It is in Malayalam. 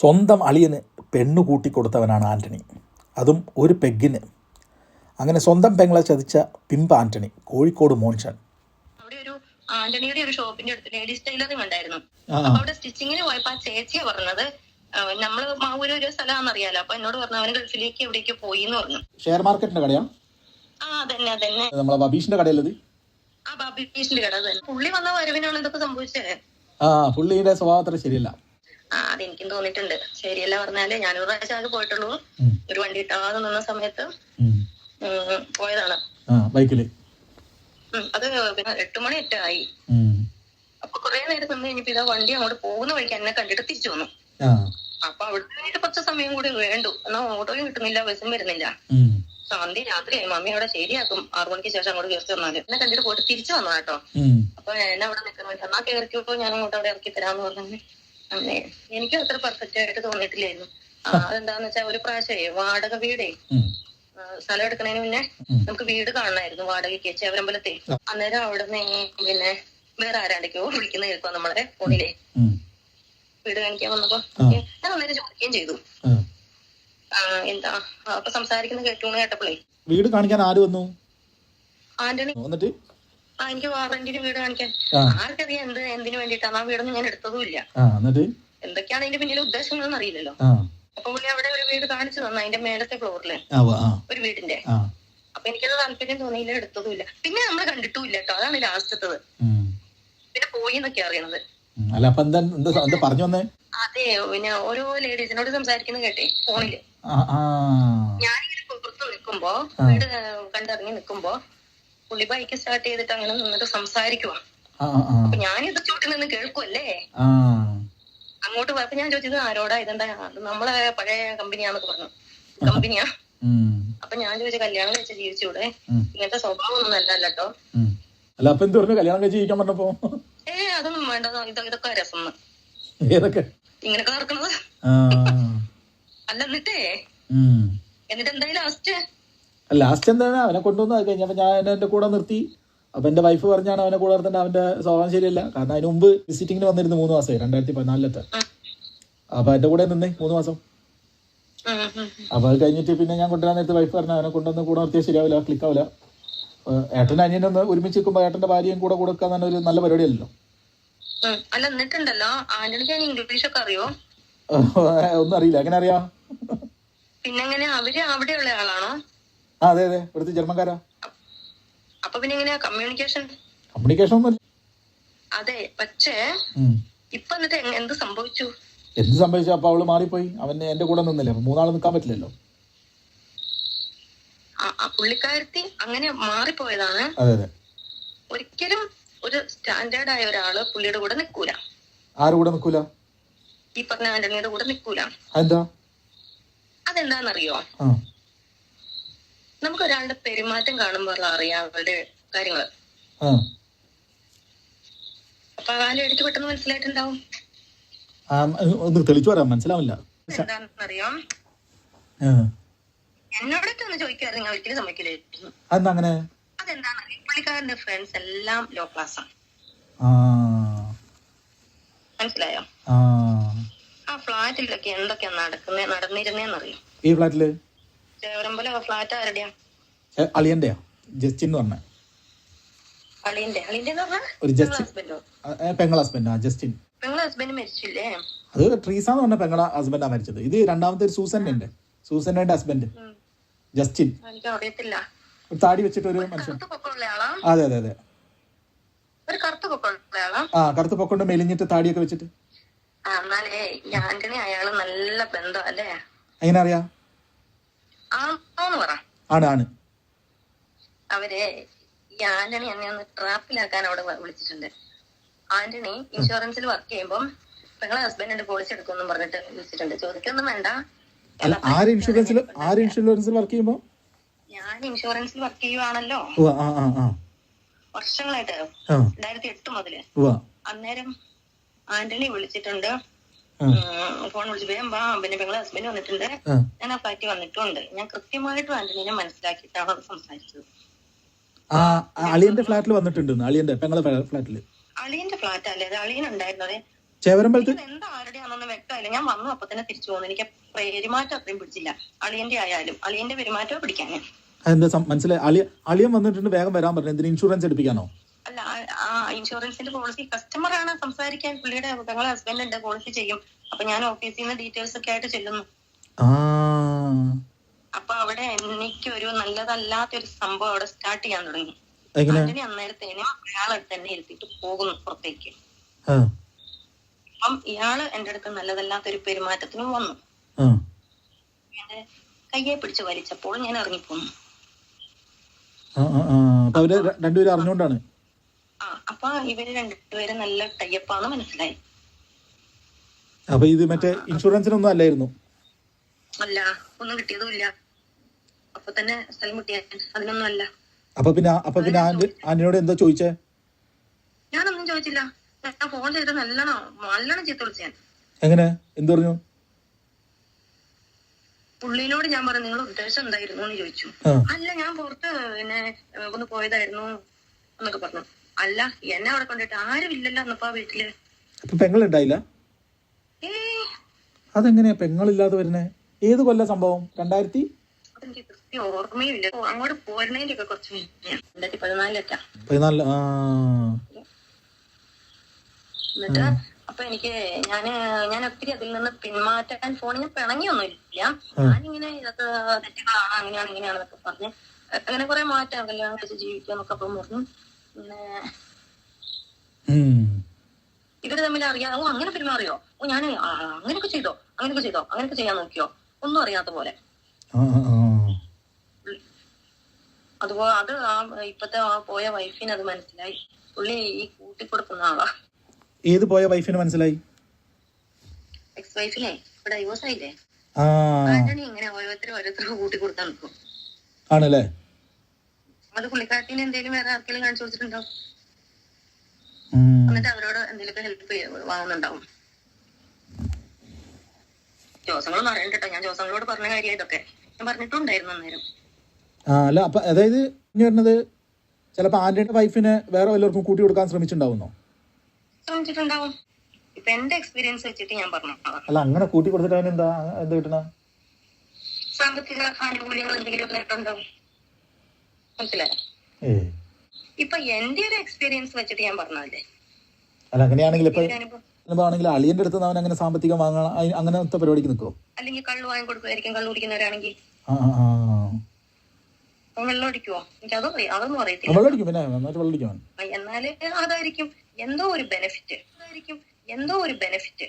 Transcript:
സ്വന്തം അളിയന് പെണ്ണു കൂട്ടിക്കൊടുത്തവനാണ് ആന്റണി അതും ഒരു പെഗ്ഗിന്. അങ്ങനെ സ്വന്തം പെങ്ങളെ ചതിച്ച പിമ്പ് ആന്റണി കോഴിക്കോട് മോൻഷൻ അവിടെ ഒരു ആന്റണിയുടെ ഒരു ഷോപ്പിന്റെ അടുത്ത് ലേഡീസ് ടൈലറിംഗ് ഉണ്ടായിരുന്നു. അവിടെ സ്റ്റിച്ചിങ്ങിന് പോയപ്പോ ആ ചേച്ചിയാ പറഞ്ഞത് ആ, നമ്മൾ മാവൂര് ഒരു സ്ഥലമാണെന്ന് അറിയാലോ അപ്പൊ എന്നോട് പറഞ്ഞു അവന് ഗൾഫിലേക്ക് എവിടേക്ക് പോയി എന്ന് പറഞ്ഞു. ഷെയർ മാർക്കറ്റിന്റെ കടയാ? ആ അതന്നെ അതന്നെ. നമ്മളെ ബബീഷിന്റെ കടയല്ലത് ആ ബാബി പീസിന്റെ കട തന്നെ പുള്ളി വന്ന വരവിനാണ് ഇതൊക്കെ സംഭവിച്ചത്. ആ പുള്ളിയുടെ ശരിയല്ല. അതെനിക്കും തോന്നിയിട്ടുണ്ട്. ശരിയല്ല പറഞ്ഞാൽ ഞാനൊരു പ്രാവശ്യം അത് പോയിട്ടുള്ളൂ. ഒരു വണ്ടി കിട്ടാതെ നിന്ന സമയത്ത് പോയതാണ്. ഉം, അത് പിന്നെ എട്ട് മണി എട്ടായി അപ്പൊ കൊറേ നേരം നിന്ന് കഴിഞ്ഞപ്പോ ഇതാ വണ്ടി അങ്ങോട്ട് പോകുന്ന വഴിക്ക് എന്നെ കണ്ടിട്ട് തിരിച്ചു വന്നു. അപ്പൊ അവിടെ കുറച്ച് സമയം കൂടി വേണ്ടു. എന്നാ ഓട്ടോയും കിട്ടുന്നില്ല ബസ്സും വരുന്നില്ല. ശാന്തി രാത്രിയായി. മമ്മി അവിടെ ശരിയാക്കും. ആറു മണിക്ക് ശേഷം അങ്ങോട്ട് കയറി വന്നാൽ എന്നെ കണ്ടിട്ട് പോയിട്ട് തിരിച്ചു വന്നു കേട്ടോ അപ്പൊ എന്നെ അവിടെ നിൽക്കുന്ന എന്നാ കയറിക്കോ ഞാൻ അങ്ങോട്ട് അവിടെ ഇറക്കി തരാന്ന് പറഞ്ഞു. അങ്ങനെ എനിക്ക് അത്ര പെർഫെക്റ്റ് ആയിട്ട് തോന്നിയിട്ടില്ലായിരുന്നു. അതെന്താന്ന് വെച്ചാൽ ഒരു പ്രാവശ്യമേ വാടക വീടേ സ്ഥലം എടുക്കുന്നതിന് മുന്നേ. നമുക്ക് വീട് കാണണമായിരുന്നു വാടകയ്ക്ക് ചേവരമ്പലത്തെ അന്നേരം അവിടെ നിന്ന് പിന്നെ വേറെ ആരാണ്ടൊക്കെയോ വിളിക്കുന്ന കേൾക്കുക നമ്മളെ ഫോണിലെ. വീട് കാണിക്കാൻ വന്നപ്പോ ഞാൻ അന്നേരം ചോദിക്കുകയും ചെയ്തു. എന്താ അപ്പൊ സംസാരിക്കുന്ന കേട്ടു കേട്ടപ്പോളേ. വീട് കാണിക്കാൻ ആര് വന്നു? ആന്റണി. എന്നിട്ട് എനിക്ക് വാറന്റിന് വീട് കാണിക്കാൻ. ആർക്കറിയാം എന്ത് എന്തിനു വേണ്ടിട്ടാണ് ആ വീടൊന്നും ഞാൻ എടുത്തതുമില്ല. എന്തൊക്കെയാണ് അതിന്റെ പിന്നിലെ ഉദ്ദേശങ്ങളെന്ന് അറിയില്ലല്ലോ. അപ്പൊ പുള്ളി അവിടെ ഒരു വീട് കാണിച്ചു തന്നു അതിന്റെ മേലത്തെ ഫ്ലോറിൽ. ഒരു വീടിന്റെ. അപ്പൊ എനിക്കത് താല്പര്യം തോന്നിയില്ല എടുത്തതുമില്ല. പിന്നെ നമ്മൾ കണ്ടിട്ടുമില്ല കേട്ടോ അതാണ് ലാസ്റ്റത്തത്. പിന്നെ പോയി എന്നൊക്കെ അറിയണത്. അല്ല അപ്പൊ എന്താ എന്താ പറഞ്ഞു വന്നേ? അതെ പിന്നെ ഓരോ ലേഡീസിനോട് സംസാരിക്കുന്ന കേട്ടേ ഫോണിൽ. ഞാനിങ്ങനെ പുറത്ത് നിൽക്കുമ്പോ വീട് കണ്ടിറങ്ങി നിൽക്കുമ്പോ പുള്ളി ബൈക്ക് സ്റ്റാർട്ട് ചെയ്തിട്ട് അങ്ങനെ നിന്നിട്ട് സംസാരിക്കുവാ. അപ്പൊ ഞാനിത് ചൂട്ടിൽ നിന്ന് കേൾക്കുമല്ലേ അങ്ങോട്ട് പോയപ്പോ ഞാൻ ചോദിച്ചത് ആരോടാ? ഇതെന്താ? നമ്മളെ പഴയ കമ്പനിയാന്നൊക്കെ പറഞ്ഞു. കമ്പനിയാ. അപ്പൊ ഞാൻ ചോദിച്ച കല്യാണം കഴിച്ച് ജീവിച്ചൂടെ. ഇങ്ങനത്തെ സ്വഭാവം ഒന്നും അല്ല കേട്ടോ. അല്ല അപ്പൊ എന്ത് പറഞ്ഞു? കല്യാണം കഴിച്ച് ജീവിക്കാൻ പറഞ്ഞപ്പോ? ഏ അതൊന്നും വേണ്ട. ഇത് ഇതൊക്കെ രസം. ഏതൊക്കെ? ഇങ്ങനൊക്കെ നടക്കണത് അല്ല എന്നിട്ടേ. എന്നിട്ട് എന്തായാലും ലാസ്റ്റ് ലാസ്റ്റ് എന്താണ്? അവനെ കൊണ്ടുവന്നു. അത് കഴിഞ്ഞപ്പോൾ ഞാൻ എന്റെ കൂടെ നിർത്തി. അപ്പൊ എന്റെ വൈഫ് പറഞ്ഞാണ് അവനെ കൂടെ നിർത്തേണ്ട. അവന്റെ സ്വഭാവം ശരിയല്ല. കാരണം അതിന് മുമ്പ് വിസിറ്റിങ്ങിന് വന്നിരുന്നു മൂന്ന് മാസമായി രണ്ടായിരത്തി പതിനാലിലത്തെ അപ്പൊ എന്റെ കൂടെ നിന്നേ മൂന്ന് മാസം. അപ്പൊ അത് കഴിഞ്ഞിട്ട് പിന്നെ ഞാൻ കൊണ്ടുവരാൻ നേരത്തെ വൈഫ് പറഞ്ഞു അവനെ കൊണ്ടുവന്ന് കൂടെ നിർത്തിയാൽ ശരിയാവില്ല. ക്ലിക്കാവില്ല ആവില്ല. അനിയനെ ഒന്ന് അനിയനൊന്ന് ഒരുമിച്ച് നിൽക്കുമ്പോൾ ഏട്ടന്റെ ഭാര്യയും കൂടെ കൊടുക്കുക ഒരു നല്ല പരിപാടിയല്ലോ അല്ല എന്നിട്ടുണ്ടല്ലോ ആന്റണിക്ക് ഇംഗ്ലീഷ് ഒക്കെ അറിയോ? ഒന്നും അറിയില്ല. എങ്ങനെ അറിയാം? പിന്നെ എങ്ങനെ അവർ അവിടെയുള്ള ആളാണോ? ആ അതെ അതെ. ഇവിടുത്തെ ജർമ്മൻകാരാ. അപ്പൊ പിന്നെ എങ്ങനെയാ? കമ്മ്യൂണിക്കേഷൻ കമ്മ്യൂണിക്കേഷൻ ഒന്നും അതെ പക്ഷേ. ഇപ്പൊ എന്നിട്ട് എന്ത് സംഭവിച്ചു? എന്ത് സംഭവിച്ചു? അപ്പൊ അവൾ മാറിപ്പോയി. അവന് എന്റെ കൂടെ നിന്നില്ലേ? മൂന്നാൾ മൂന്നാൾ നിൽക്കാൻ പറ്റില്ലല്ലോ പുള്ളിക്കാരത്തി അങ്ങനെ മാറിപ്പോയതാണ്. അതെ അതെ. ഒരിക്കലും ഒരു സ്റ്റാൻഡേർഡ് ആയ ഒരാൾ പുള്ളിയുടെ കൂടെ നിൽക്കൂല ആരുടെ കൂടെ നിൽക്കൂല ഈ പറഞ്ഞ ആന്റണിയുടെ കൂടെ നിൽക്കൂല അതെന്താ? അതെന്താന്നറിയോ? നമുക്ക് ഒരാളുടെ പെരുമാറ്റം കാണുമ്പോൾ അറിയാം അവരുടെ കാര്യങ്ങൾ അപ്പൊ കാലം എടുത്ത് പെട്ടെന്ന് മനസ്സിലായിട്ടുണ്ടാവും. ഒന്ന് തെളിച്ചു പറയാം. മനസ്സിലാവില്ല. എന്താണെന്നറിയോ. എന്നോടൊക്കെ ഒന്ന് ചോദിക്കാറ് നിങ്ങൾ ഒരിക്കലും സമ്മതിക്കില്ലായിരുന്നു അതെന്താ അങ്ങനെ അതെന്താണെന്നറിയോ? പുള്ളിക്കാരന്റെ ഫ്രണ്ട്സ് എല്ലാം ലോ ക്ലാസ് ആണ്. ആ. മനസ്സിലായോ? ആ. ആ ഫ്ലാറ്റിലൊക്കെ എന്തൊക്കെയാ നടക്കുന്നേ നടന്നിരുന്നേന്നറിയോ? ഈ ഫ്ലാറ്റിൽ അളിയന്റെയാ. ജസ്റ്റിൻ എന്ന് പറഞ്ഞ. ഒരു ജസ്റ്റിൻ. പെങ്ങള husband Justin. അത് ട്രീസ എന്ന് പറഞ്ഞ പെങ്ങള ഹസ്ബൻഡാ മരിച്ചത്. ഇത് രണ്ടാമത്തെ ഒരു സൂസന്റെ ഉണ്ട് സൂസന്റെ ഹസ്ബൻഡ് ജസ്റ്റിൻ. ഒരു താടി വെച്ചിട്ട് ഒരു മനുഷ്യൻ. അതെ അതെ അതെ. ആ കറുത്ത പൊക്കൊണ്ട് മെലിഞ്ഞിട്ട് താടിയൊക്കെ വെച്ചിട്ട്. അയാൾ നല്ല ബന്ധം അല്ലേ? എങ്ങനെ അറിയാ? ആണ് ആണ്. അവരെ ഈ ആന്റണി എന്നെ ഒന്ന് ട്രാപ്പിലാക്കാൻ അവിടെ വിളിച്ചിട്ടുണ്ട്. ആന്റണി ഇൻഷുറൻസിൽ വർക്ക് ചെയ്യുമ്പോൾ നിങ്ങളെ ഹസ്ബൻഡിന്റെ പോളിസി എടുക്കുമെന്നും പറഞ്ഞിട്ട് വിളിച്ചിട്ടുണ്ട്. ചോദിക്കൊന്നും വേണ്ട. അല്ല ആര് ഇൻഷുറൻസിൽ ആര് ഇൻഷുറൻസിൽ വർക്ക് ചെയ്യുമ്പോ? ഞാൻ ഇൻഷുറൻസിൽ വർക്ക് ചെയ്യുവാണല്ലോ. വർഷങ്ങളായിട്ട്. രണ്ടായിരത്തി എട്ട് മുതൽ. അന്നേരം ആന്റണി വിളിച്ചിട്ടുണ്ട്. ഫോൺ വിളിച്ച് വേഗം വാ പിന്നെ പെങ്ങളെ ഹസ്ബൻഡ് വന്നിട്ടുണ്ട്. ഞാൻ ആ ഫ്ലാറ്റിൽ വന്നിട്ടുണ്ട്. ഞാൻ കൃത്യമായിട്ടും ആന്റണിനെ മനസ്സിലാക്കിയിട്ടാണ് അവർ സംസാരിച്ചത്. അളിയന്റെ ഫ്ലാറ്റിൽ വന്നിട്ടുണ്ട് അളിയന്റെ പെങ്ങളെ ഫ്ലാറ്റിൽ അളിയന്റെ ഫ്ലാറ്റ് അല്ലേ? അളിയൻ ഉണ്ടായിരുന്നത് ചേവരമ്പലത്ത്? എന്താ ആരുടെയാണെന്ന് വ്യക്തമല്ല ഞാൻ വന്നു അപ്പൊ തന്നെ തിരിച്ചു പോകുന്നു എനിക്ക് പെരുമാറ്റം അത്രയും പിടിച്ചില്ല. അളിയന്റെ ആയാലും അളിയന്റെ പെരുമാറ്റം പിടിക്കാൻ മനസ്സിലായി? അളിയ അളിയൻ വന്നിട്ടുണ്ട് വേഗം വരാൻ പറഞ്ഞു. എന്തിനു ഇൻഷുറൻസ് എടുപ്പിക്കാനോ? അല്ല ആ- ഇൻഷുറൻസിന്റെ പോളിസി കസ്റ്റമർ ആണ് സംസാരിക്കാൻ പുള്ളിയുടെ ഞങ്ങളെ ഹസ്ബൻഡ് ഉണ്ട് പോളിസി ചെയ്യും. അപ്പൊ ഞാൻ ഓഫീസിൽ നിന്ന് ഡീറ്റെയിൽസ് ഒക്കെ ആയിട്ട് ചെല്ലുന്നു. ആ. അപ്പൊ അവിടെ എനിക്ക് ഒരു നല്ലതല്ലാത്ത ഒരു സംഭവം അവിടെ സ്റ്റാർട്ട് ചെയ്യാൻ തുടങ്ങി. എങ്ങനെ? അന്നേരത്തേന് അയാളെ തന്നെ ഇരുത്തിട്ട് പോകുന്നു പുറത്തേക്ക്. ആ. അപ്പം ഇയാൾ എന്റെ അടുത്ത് നല്ലതല്ലാത്തൊരു പെരുമാറ്റത്തിന് വന്നു. ആ. എന്റെ കയ്യെ പിടിച്ച് വലിച്ചപ്പോൾ ഞാൻ ഇറങ്ങിപ്പോന്നു. ആ ആ, ആ. അവർ ര- രണ്ടുപേരും അറിഞ്ഞുകൊണ്ടാണ് അപ്പൊ ഇവർ രണ്ടുപേരും നല്ല ടൈപ്പാന്ന് മനസ്സിലായി. അപ്പൊ ഇത് മറ്റേ ഇൻഷുറൻസിനൊന്നും അല്ലായിരുന്നു? അല്ല ഒന്നും കിട്ടിയതുമില്ല. അപ്പൊ തന്നെ സ്ഥലം മുട്ടിയ. അതിനൊന്നും അല്ല. അപ്പൊ പിന്നെ അപ്പൊ പിന്നെ ആന്റി ആന്റിനോട് എന്താ ചോദിച്ചേ? ഞാനൊന്നും ചോദിച്ചില്ല. ഞാൻ ഫോൺ ചെയ്ത് നല്ലോണം നല്ലോണം ചീത്ത വിളിച്ചു ഞാൻ. എങ്ങനെ? എന്ത് പറഞ്ഞു? പുള്ളിനോട് ഞാൻ പറഞ്ഞു നിങ്ങൾ ഉദ്ദേശം എന്തായിരുന്നു? എന്ന് ചോദിച്ചു. അല്ല ഞാൻ പുറത്ത് പിന്നെ ഒന്ന് പോയതായിരുന്നു എന്നൊക്കെ പറഞ്ഞു. അല്ല എന്നെ അവിടെ കൊണ്ടിട്ട് ആരും ഇല്ലല്ലോ എന്നപ്പോ വീട്ടിൽ. അപ്പൊ പെങ്ങളുണ്ടായില്ല? അതെങ്ങനെയാ പെങ്ങളില്ലാതെ വരുന്നേ? ഏത് കൊല്ല സംഭവം? രണ്ടായിരത്തി? ഓർമ്മയില്ല അങ്ങോട്ട് പോരുന്നതിന്റെ ഒക്കെ കുറച്ച്. രണ്ടായിരത്തി പതിനാലിലൊക്കെ. പതിനാല് ആ. എന്നിട്ട് അപ്പൊ എനിക്ക് ഞാൻ ഞാൻ ഒത്തിരി അതിൽ നിന്ന് പിന്മാറ്റാൻ ഫോണിന് പിണങ്ങിയൊന്നുമില്ല. ഞാനിങ്ങനെ ഇതൊക്കെ തെറ്റുകളാണ് അങ്ങനെയാണ് ഇങ്ങനെയാണെന്നൊക്കെ പറഞ്ഞ് അങ്ങനെ കുറെ മാറ്റാം കല്യാണം കഴിച്ച് ജീവിക്കാന്നൊക്കെ അപ്പം പറഞ്ഞു. ഇവർ തമ്മിൽ അറിയാം ഓ അങ്ങനെ പെരുമാറിയോ ഓ ഞാൻ അങ്ങനെയൊക്കെ ചെയ്തോ? അങ്ങനെയൊക്കെ ചെയ്തോ? അങ്ങനെയൊക്കെ ചെയ്യാൻ നോക്കിയോ? ഒന്നും അറിയാത്ത പോലെ. അതുപോലെ അത് ആ ഇപ്പത്തെ ആ പോയ വൈഫിന് അത് മനസ്സിലായി. പുള്ളി ഈ കൂട്ടിക്കൊടുക്കുന്ന ആളാ. ഏത് പോയ വൈഫിന് മനസ്സിലായി? എക്സ് വൈഫിനെ ഇവിടെ ഡൈവോഴ്സ് ആയില്ലേ? ഇങ്ങനെ ഓരോരുത്തരും ഓരോരുത്തരും കൂട്ടിക്കൊടുത്താൻ നിൽക്കും ആണല്ലേ? അത് പുള്ളിക്കാരത്തിന് എന്തെങ്കിലും വേറെ ആർക്കെങ്കിലും കാണിച്ചു കൊടുത്തിട്ടുണ്ടാവും. എന്നിട്ട് അവരോട് എന്തെങ്കിലുമൊക്കെ ഹെൽപ്പ് വാങ്ങുന്നുണ്ടാവും. ജോസങ്ങളൊന്നും അറിയണ്ട കേട്ടോ. ഞാൻ ജോസങ്ങളോട് പറഞ്ഞ കാര്യം ഇതൊക്കെ. ഞാൻ പറഞ്ഞിട്ടുണ്ടായിരുന്നു അന്നേരം. ആ അല്ല അപ്പൊ അതായത് ഇനി വരുന്നത് ചിലപ്പോ ആന്റിയുടെ വൈഫിനെ വേറെ വല്ലവർക്കും കൂട്ടി കൊടുക്കാൻ ശ്രമിച്ചിട്ടുണ്ടാവുന്നോ? ശ്രമിച്ചിട്ടുണ്ടാവും. ഇപ്പൊ എന്റെ എക്സ്പീരിയൻസ് വെച്ചിട്ട് ഞാൻ പറഞ്ഞു അല്ല അങ്ങനെ കൂട്ടി കൊടുത്തിട്ട് അവനെന്താ എന്താ എന്താ കിട്ടണ? സാമ്പത്തിക ആനുകൂല്യങ്ങൾ എന്തെങ്കിലും നേട്ടമുണ്ടാവും മനസ്സിലായോ? ഇപ്പൊ എന്റെ ഒരു എക്സ്പീരിയൻസ് വെച്ചിട്ട് ഞാൻ പറഞ്ഞതല്ലേ? അല്ല അങ്ങനെയാണെങ്കിൽ ആണെങ്കിൽ അളിയന്റെ അടുത്ത് അവൻ അങ്ങനെ സാമ്പത്തികം വാങ്ങണം അങ്ങനത്തെ പരിപാടിക്ക് നിൽക്കുമോ അല്ലെങ്കിൽ കള്ളു വാങ്ങി കൊടുക്കുമായിരിക്കും കള്ളു കുടിക്കുന്നവരാണെങ്കിൽ. വെള്ളം അടിക്കുവോ? എനിക്ക് അതോ അതൊന്നും അറിയത്തില്ല. വെള്ളം അടിക്കും പിന്നെ നന്നായിട്ട് വെള്ളം അടിക്കും അവൻ. എന്നാൽ അതായിരിക്കും എന്തോ ഒരു ബെനിഫിറ്റ് അതായിരിക്കും എന്തോ ഒരു ബെനിഫിറ്റ്